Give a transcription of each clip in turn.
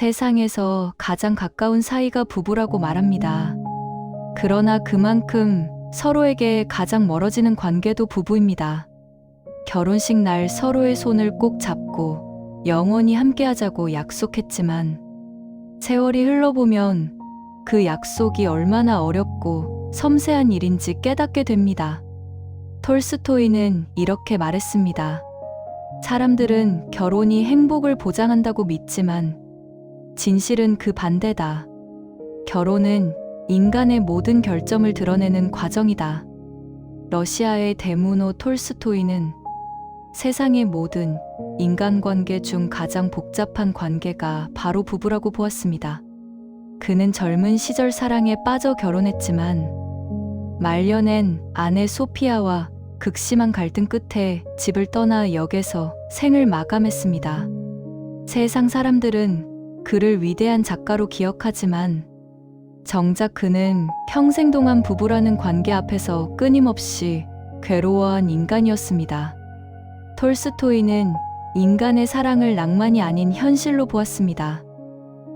세상에서 가장 가까운 사이가 부부라고 말합니다. 그러나 그만큼 서로에게 가장 멀어지는 관계도 부부입니다. 결혼식 날 서로의 손을 꼭 잡고 영원히 함께하자고 약속했지만 세월이 흘러보면 그 약속이 얼마나 어렵고 섬세한 일인지 깨닫게 됩니다. 톨스토이는 이렇게 말했습니다. 사람들은 결혼이 행복을 보장한다고 믿지만 진실은 그 반대다. 결혼은 인간의 모든 결점을 드러내는 과정이다. 러시아의 데무노 톨스토이는 세상의 모든 인간관계 중 가장 복잡한 관계가 바로 부부라고 보았습니다. 그는 젊은 시절 사랑에 빠져 결혼했지만 말년엔 아내 소피아와 극심한 갈등 끝에 집을 떠나 역에서 생을 마감했습니다. 세상 사람들은 그를 위대한 작가로 기억하지만 정작 그는 평생 동안 부부라는 관계 앞에서 끊임없이 괴로워한 인간이었습니다. 톨스토이는 인간의 사랑을 낭만이 아닌 현실로 보았습니다.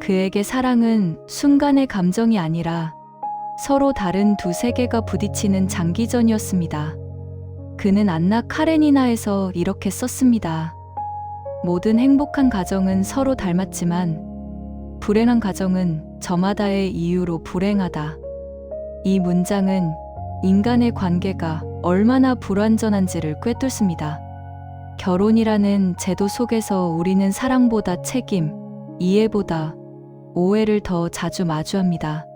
그에게 사랑은 순간의 감정이 아니라 서로 다른 두 세계가 부딪히는 장기전이었습니다. 그는 안나 카레니나에서 이렇게 썼습니다. 모든 행복한 가정은 서로 닮았지만 불행한 가정은 저마다의 이유로 불행하다. 이 문장은 인간의 관계가 얼마나 불완전한지를 꿰뚫습니다. 결혼이라는 제도 속에서 우리는 사랑보다 책임, 이해보다 오해를 더 자주 마주합니다.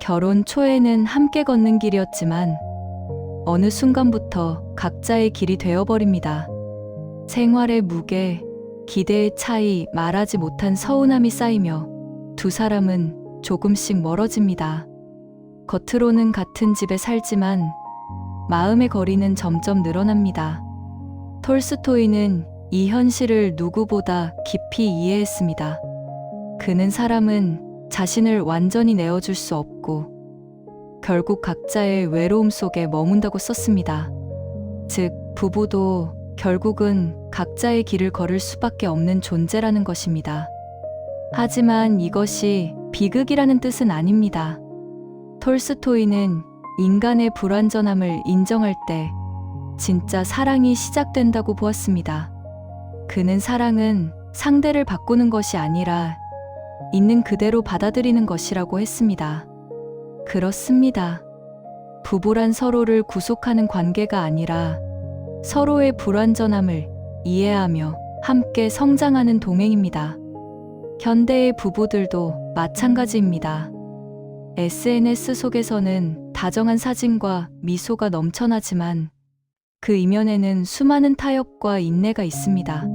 결혼 초에는 함께 걷는 길이었지만 어느 순간부터 각자의 길이 되어버립니다. 생활의 무게, 기대의 차이, 말하지 못한 서운함이 쌓이며 두 사람은 조금씩 멀어집니다. 겉으로는 같은 집에 살지만 마음의 거리는 점점 늘어납니다. 톨스토이는 이 현실을 누구보다 깊이 이해했습니다. 그는 사람은 자신을 완전히 내어줄 수 없고 결국 각자의 외로움 속에 머문다고 썼습니다. 즉, 부부도 결국은 각자의 길을 걸을 수밖에 없는 존재라는 것입니다. 하지만 이것이 비극이라는 뜻은 아닙니다. 톨스토이는 인간의 불완전함을 인정할 때 진짜 사랑이 시작된다고 보았습니다. 그는 사랑은 상대를 바꾸는 것이 아니라 있는 그대로 받아들이는 것이라고 했습니다. 그렇습니다. 부부란 서로를 구속하는 관계가 아니라 서로의 불완전함을 이해하며 함께 성장하는 동행입니다. 현대의 부부들도 마찬가지입니다. SNS 속에서는 다정한 사진과 미소가 넘쳐나지만 그 이면에는 수많은 타협과 인내가 있습니다.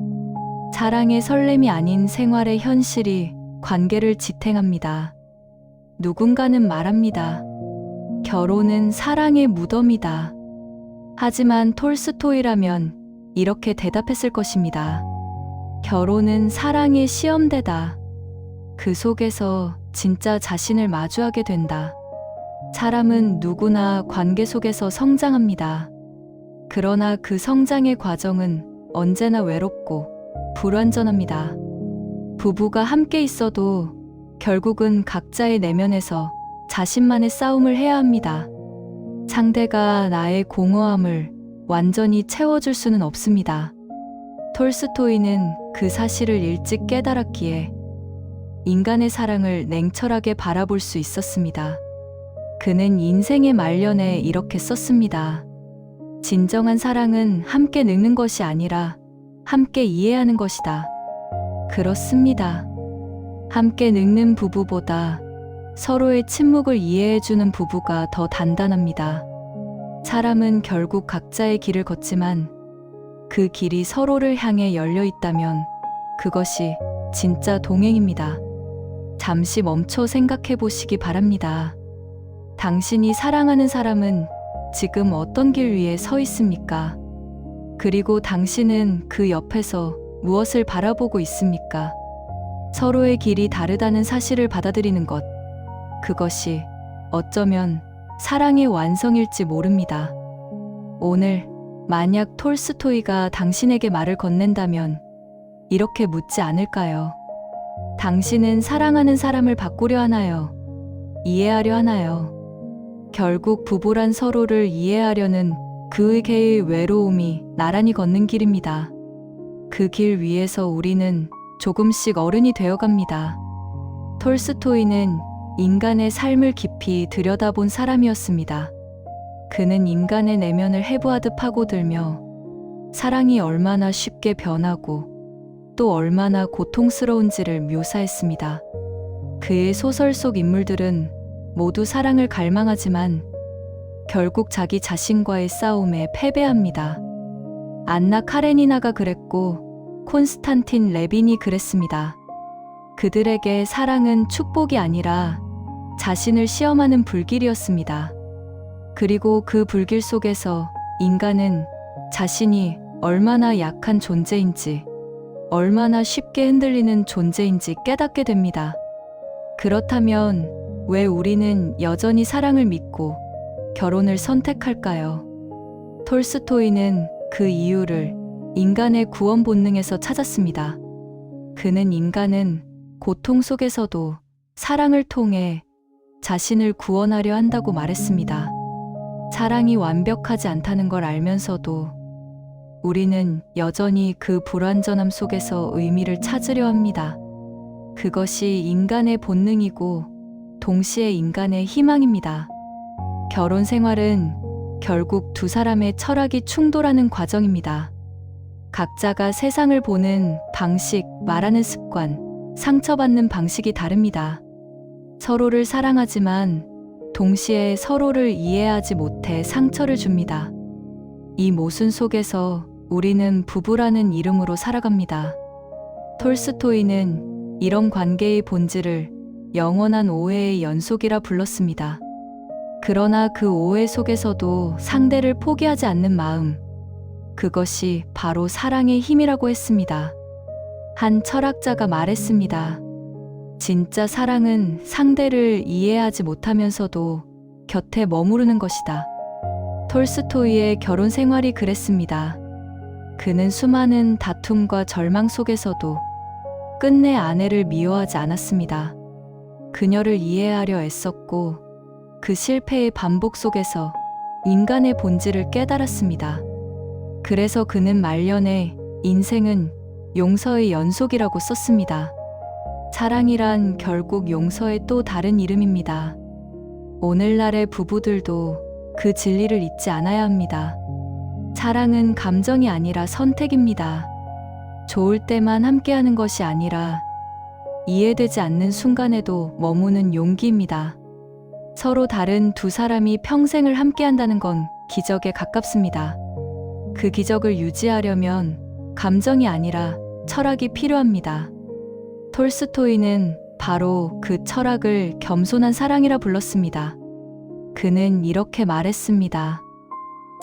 사랑의 설렘이 아닌 생활의 현실이 관계를 지탱합니다. 누군가는 말합니다. 결혼은 사랑의 무덤이다. 하지만 톨스토이라면 이렇게 대답했을 것입니다. 결혼은 사랑의 시험대다. 그 속에서 진짜 자신을 마주하게 된다. 사람은 누구나 관계 속에서 성장합니다. 그러나 그 성장의 과정은 언제나 외롭고 불완전합니다. 부부가 함께 있어도 결국은 각자의 내면에서 자신만의 싸움을 해야 합니다. 상대가 나의 공허함을 완전히 채워줄 수는 없습니다. 톨스토이는 그 사실을 일찍 깨달았기에 인간의 사랑을 냉철하게 바라볼 수 있었습니다. 그는 인생의 말년에 이렇게 썼습니다. 진정한 사랑은 함께 늙는 것이 아니라 함께 이해하는 것이다. 그렇습니다. 함께 늙는 부부보다 서로의 침묵을 이해해주는 부부가 더 단단합니다. 사람은 결국 각자의 길을 걷지만 그 길이 서로를 향해 열려 있다면 그것이 진짜 동행입니다. 잠시 멈춰 생각해 보시기 바랍니다. 당신이 사랑하는 사람은 지금 어떤 길 위에 서 있습니까? 그리고 당신은 그 옆에서 무엇을 바라보고 있습니까? 서로의 길이 다르다는 사실을 받아들이는 것. 그것이 어쩌면 사랑의 완성일지 모릅니다. 오늘 만약 톨스토이가 당신에게 말을 건넨다면 이렇게 묻지 않을까요? 당신은 사랑하는 사람을 바꾸려 하나요? 이해하려 하나요? 결국 부부란 서로를 이해하려는 그 개의 외로움이 나란히 걷는 길입니다. 그 길 위에서 우리는 조금씩 어른이 되어 갑니다. 톨스토이는 인간의 삶을 깊이 들여다본 사람이었습니다. 그는 인간의 내면을 해부하듯 파고들며 사랑이 얼마나 쉽게 변하고 또 얼마나 고통스러운지를 묘사했습니다. 그의 소설 속 인물들은 모두 사랑을 갈망하지만 결국 자기 자신과의 싸움에 패배합니다. 안나 카레니나가 그랬고 콘스탄틴 레빈이 그랬습니다. 그들에게 사랑은 축복이 아니라 자신을 시험하는 불길이었습니다. 그리고 그 불길 속에서 인간은 자신이 얼마나 약한 존재인지, 얼마나 쉽게 흔들리는 존재인지 깨닫게 됩니다. 그렇다면 왜 우리는 여전히 사랑을 믿고 결혼을 선택할까요? 톨스토이는 그 이유를 인간의 구원 본능에서 찾았습니다. 그는 인간은 고통 속에서도 사랑을 통해 자신을 구원하려 한다고 말했습니다. 사랑이 완벽하지 않다는 걸 알면서도 우리는 여전히 그 불완전함 속에서 의미를 찾으려 합니다. 그것이 인간의 본능이고 동시에 인간의 희망입니다. 결혼 생활은 결국 두 사람의 철학이 충돌하는 과정입니다. 각자가 세상을 보는 방식, 말하는 습관, 상처받는 방식이 다릅니다. 서로를 사랑하지만 동시에 서로를 이해하지 못해 상처를 줍니다. 이 모순 속에서 우리는 부부라는 이름으로 살아갑니다. 톨스토이는 이런 관계의 본질을 영원한 오해의 연속이라 불렀습니다. 그러나 그 오해 속에서도 상대를 포기하지 않는 마음, 그것이 바로 사랑의 힘이라고 했습니다. 한 철학자가 말했습니다. 진짜 사랑은 상대를 이해하지 못하면서도 곁에 머무르는 것이다. 톨스토이의 결혼 생활이 그랬습니다. 그는 수많은 다툼과 절망 속에서도 끝내 아내를 미워하지 않았습니다. 그녀를 이해하려 애썼고 그 실패의 반복 속에서 인간의 본질을 깨달았습니다. 그래서 그는 말년에 인생은 용서의 연속이라고 썼습니다. 사랑이란 결국 용서의 또 다른 이름입니다. 오늘날의 부부들도 그 진리를 잊지 않아야 합니다. 사랑은 감정이 아니라 선택입니다. 좋을 때만 함께하는 것이 아니라 이해되지 않는 순간에도 머무는 용기입니다. 서로 다른 두 사람이 평생을 함께한다는 건 기적에 가깝습니다. 그 기적을 유지하려면 감정이 아니라 철학이 필요합니다. 톨스토이는 바로 그 철학을 겸손한 사랑이라 불렀습니다. 그는 이렇게 말했습니다.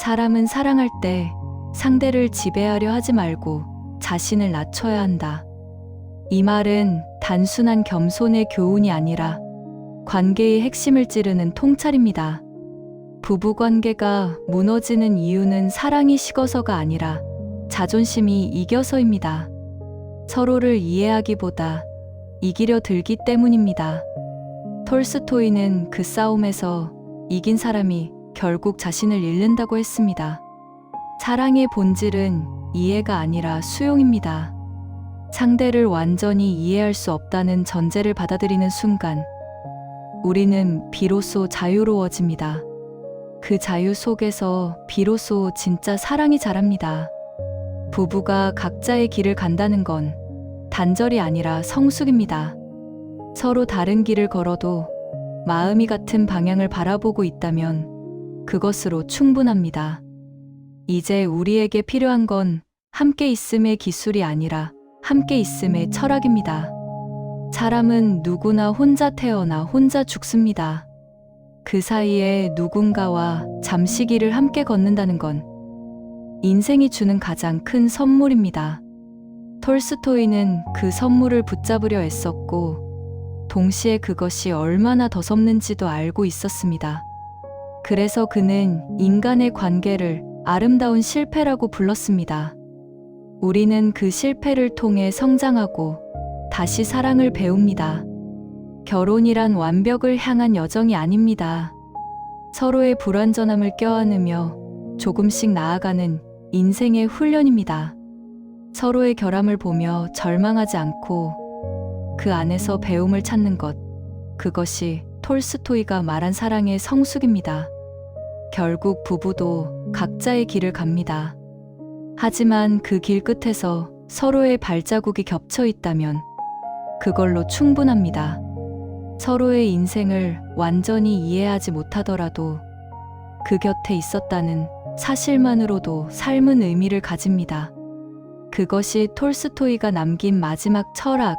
사람은 사랑할 때 상대를 지배하려 하지 말고 자신을 낮춰야 한다. 이 말은 단순한 겸손의 교훈이 아니라 관계의 핵심을 찌르는 통찰입니다. 부부 관계가 무너지는 이유는 사랑이 식어서가 아니라 자존심이 이겨서입니다. 서로를 이해하기보다 이기려 들기 때문입니다. 톨스토이는 그 싸움에서 이긴 사람이 결국 자신을 잃는다고 했습니다. 사랑의 본질은 이해가 아니라 수용입니다. 상대를 완전히 이해할 수 없다는 전제를 받아들이는 순간, 우리는 비로소 자유로워집니다. 그 자유 속에서 비로소 진짜 사랑이 자랍니다. 부부가 각자의 길을 간다는 건 단절이 아니라 성숙입니다. 서로 다른 길을 걸어도 마음이 같은 방향을 바라보고 있다면 그것으로 충분합니다. 이제 우리에게 필요한 건 함께 있음의 기술이 아니라 함께 있음의 철학입니다. 사람은 누구나 혼자 태어나 혼자 죽습니다. 그 사이에 누군가와 잠시기를 함께 걷는다는 건 인생이 주는 가장 큰 선물입니다. 톨스토이는 그 선물을 붙잡으려 애썼고, 동시에 그것이 얼마나 더섭는지도 알고 있었습니다. 그래서 그는 인간의 관계를 아름다운 실패라고 불렀습니다. 우리는 그 실패를 통해 성장하고 다시 사랑을 배웁니다. 결혼이란 완벽을 향한 여정이 아닙니다. 서로의 불완전함을 껴안으며 조금씩 나아가는 인생의 훈련입니다. 서로의 결함을 보며 절망하지 않고 그 안에서 배움을 찾는 것. 그것이 톨스토이가 말한 사랑의 성숙입니다. 결국 부부도 각자의 길을 갑니다. 하지만 그 길 끝에서 서로의 발자국이 겹쳐 있다면 그걸로 충분합니다. 서로의 인생을 완전히 이해하지 못하더라도 그 곁에 있었다는 사실만으로도 삶은 의미를 가집니다. 그것이 톨스토이가 남긴 마지막 철학,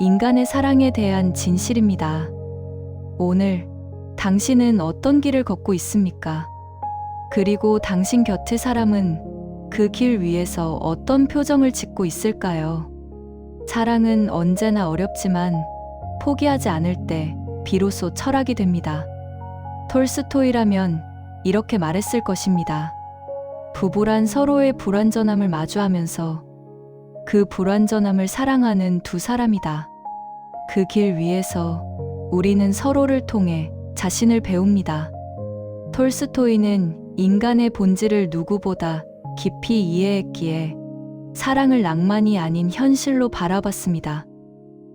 인간의 사랑에 대한 진실입니다. 오늘 당신은 어떤 길을 걷고 있습니까? 그리고 당신 곁의 사람은 그 길 위에서 어떤 표정을 짓고 있을까요? 사랑은 언제나 어렵지만 포기하지 않을 때 비로소 철학이 됩니다. 톨스토이라면 이렇게 말했을 것입니다. 부부란 서로의 불완전함을 마주하면서 그 불완전함을 사랑하는 두 사람이다. 그 길 위에서 우리는 서로를 통해 자신을 배웁니다. 톨스토이는 인간의 본질을 누구보다 깊이 이해했기에 사랑을 낭만이 아닌 현실로 바라봤습니다.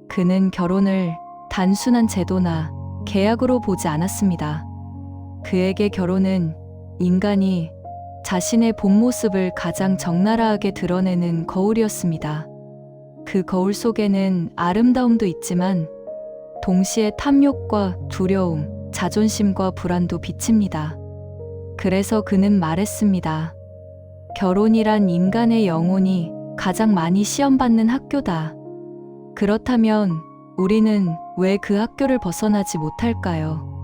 그는 결혼을 단순한 제도나 계약으로 보지 않았습니다. 그에게 결혼은 인간이 자신의 본 모습을 가장 적나라하게 드러내는 거울이었습니다. 그 거울 속에는 아름다움도 있지만 동시에 탐욕과 두려움, 자존심과 불안도 비칩니다. 그래서 그는 말했습니다. 결혼이란 인간의 영혼이 가장 많이 시험받는 학교다. 그렇다면 우리는 왜 그 학교를 벗어나지 못할까요?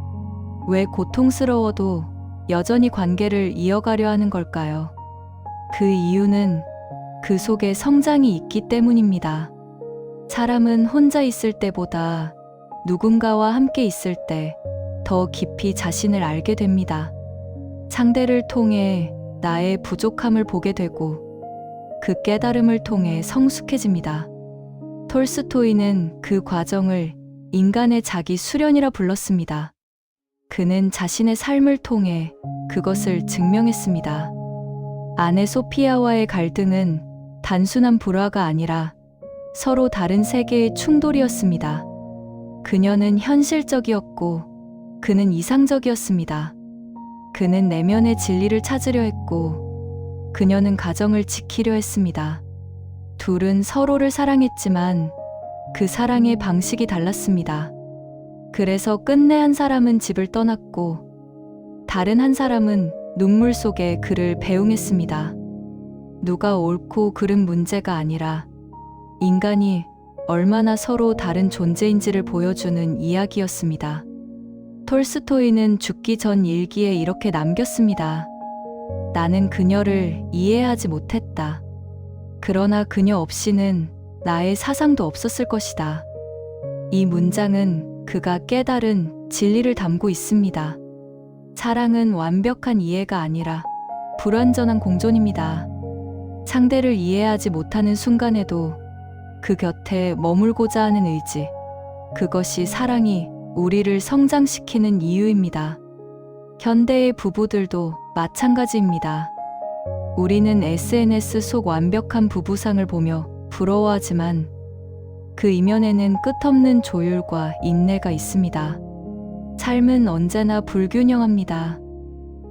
왜 고통스러워도 여전히 관계를 이어가려 하는 걸까요? 그 이유는 그 속에 성장이 있기 때문입니다. 사람은 혼자 있을 때보다 누군가와 함께 있을 때 더 깊이 자신을 알게 됩니다. 상대를 통해 나의 부족함을 보게 되고 그 깨달음을 통해 성숙해집니다. 톨스토이는 그 과정을 인간의 자기 수련이라 불렀습니다. 그는 자신의 삶을 통해 그것을 증명했습니다. 아내 소피아와의 갈등은 단순한 불화가 아니라 서로 다른 세계의 충돌이었습니다. 그녀는 현실적이었고 그는 이상적이었습니다. 그는 내면의 진리를 찾으려 했고 그녀는 가정을 지키려 했습니다. 둘은 서로를 사랑했지만 그 사랑의 방식이 달랐습니다. 그래서 끝내 한 사람은 집을 떠났고 다른 한 사람은 눈물 속에 그를 배웅했습니다. 누가 옳고 그른 문제가 아니라 인간이 얼마나 서로 다른 존재인지를 보여주는 이야기였습니다. 톨스토이는 죽기 전 일기에 이렇게 남겼습니다. 나는 그녀를 이해하지 못했다. 그러나 그녀 없이는 나의 사상도 없었을 것이다. 이 문장은 그가 깨달은 진리를 담고 있습니다. 사랑은 완벽한 이해가 아니라 불완전한 공존입니다. 상대를 이해하지 못하는 순간에도 그 곁에 머물고자 하는 의지, 그것이 사랑이 우리를 성장시키는 이유입니다. 현대의 부부들도 마찬가지입니다. 우리는 SNS 속 완벽한 부부상을 보며 부러워하지만 그 이면에는 끝없는 조율과 인내가 있습니다. 삶은 언제나 불균형합니다.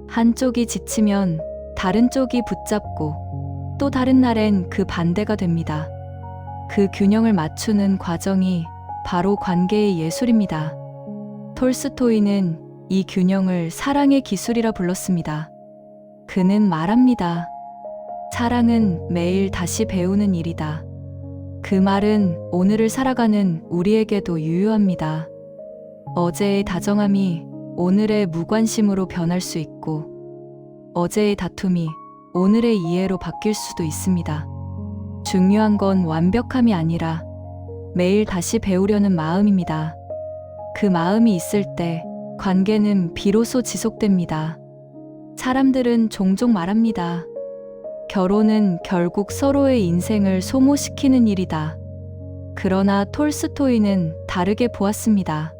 한쪽이 지치면 다른 쪽이 붙잡고 또 다른 날엔 그 반대가 됩니다. 그 균형을 맞추는 과정이 바로 관계의 예술입니다. 톨스토이는 이 균형을 사랑의 기술이라 불렀습니다. 그는 말합니다. 사랑은 매일 다시 배우는 일이다. 그 말은 오늘을 살아가는 우리에게도 유효합니다. 어제의 다정함이 오늘의 무관심으로 변할 수 있고, 어제의 다툼이 오늘의 이해로 바뀔 수도 있습니다. 중요한 건 완벽함이 아니라 매일 다시 배우려는 마음입니다. 그 마음이 있을 때 관계는 비로소 지속됩니다. 사람들은 종종 말합니다. 결혼은 결국 서로의 인생을 소모시키는 일이다. 그러나 톨스토이는 다르게 보았습니다.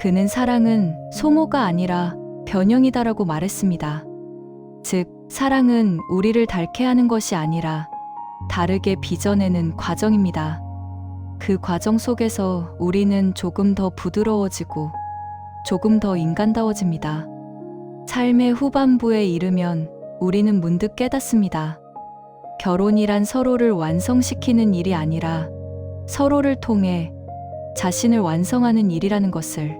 그는 사랑은 소모가 아니라 변형이다라고 말했습니다. 즉, 사랑은 우리를 닳게 하는 것이 아니라 다르게 빚어내는 과정입니다. 그 과정 속에서 우리는 조금 더 부드러워지고 조금 더 인간다워집니다. 삶의 후반부에 이르면 우리는 문득 깨닫습니다. 결혼이란 서로를 완성시키는 일이 아니라 서로를 통해 자신을 완성하는 일이라는 것을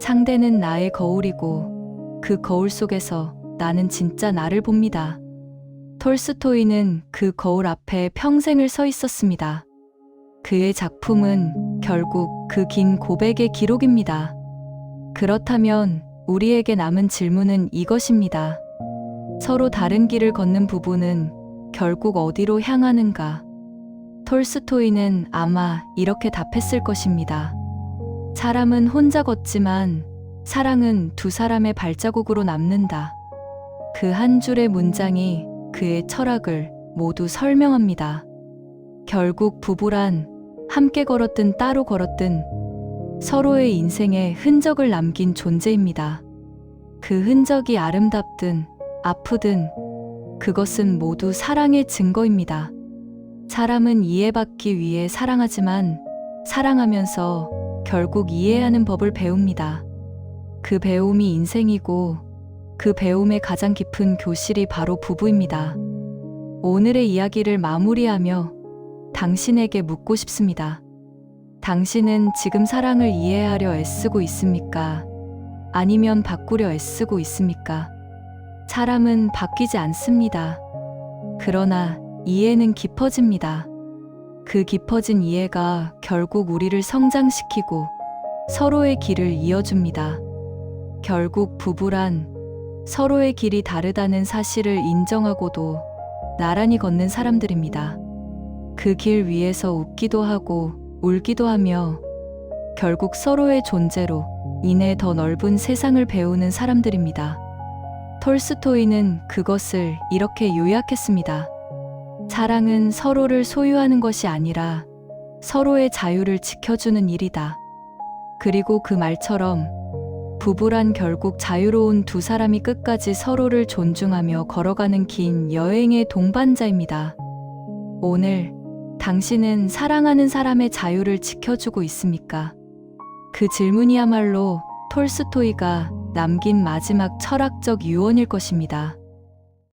상대는 나의 거울이고 그 거울 속에서 나는 진짜 나를 봅니다. 톨스토이는 그 거울 앞에 평생을 서 있었습니다. 그의 작품은 결국 그 긴 고백의 기록입니다. 그렇다면 우리에게 남은 질문은 이것입니다. 서로 다른 길을 걷는 부부는 결국 어디로 향하는가? 톨스토이는 아마 이렇게 답했을 것입니다. 사람은 혼자 걷지만 사랑은 두 사람의 발자국으로 남는다. 그 한 줄의 문장이 그의 철학을 모두 설명합니다. 결국 부부란 함께 걸었든 따로 걸었든 서로의 인생에 흔적을 남긴 존재입니다. 그 흔적이 아름답든 아프든 그것은 모두 사랑의 증거입니다. 사람은 이해받기 위해 사랑하지만 사랑하면서 결국 이해하는 법을 배웁니다. 그 배움이 인생이고 그 배움의 가장 깊은 교실이 바로 부부입니다. 오늘의 이야기를 마무리하며 당신에게 묻고 싶습니다. 당신은 지금 사랑을 이해하려 애쓰고 있습니까? 아니면 바꾸려 애쓰고 있습니까? 사람은 바뀌지 않습니다. 그러나 이해는 깊어집니다. 그 깊어진 이해가 결국 우리를 성장시키고 서로의 길을 이어줍니다. 결국 부부란 서로의 길이 다르다는 사실을 인정하고도 나란히 걷는 사람들입니다. 그 길 위에서 웃기도 하고 울기도 하며 결국 서로의 존재로 인해 더 넓은 세상을 배우는 사람들입니다. 톨스토이는 그것을 이렇게 요약했습니다. 사랑은 서로를 소유하는 것이 아니라 서로의 자유를 지켜주는 일이다. 그리고 그 말처럼 부부란 결국 자유로운 두 사람이 끝까지 서로를 존중하며 걸어가는 긴 여행의 동반자입니다. 오늘 당신은 사랑하는 사람의 자유를 지켜주고 있습니까? 그 질문이야말로 톨스토이가 남긴 마지막 철학적 유언일 것입니다.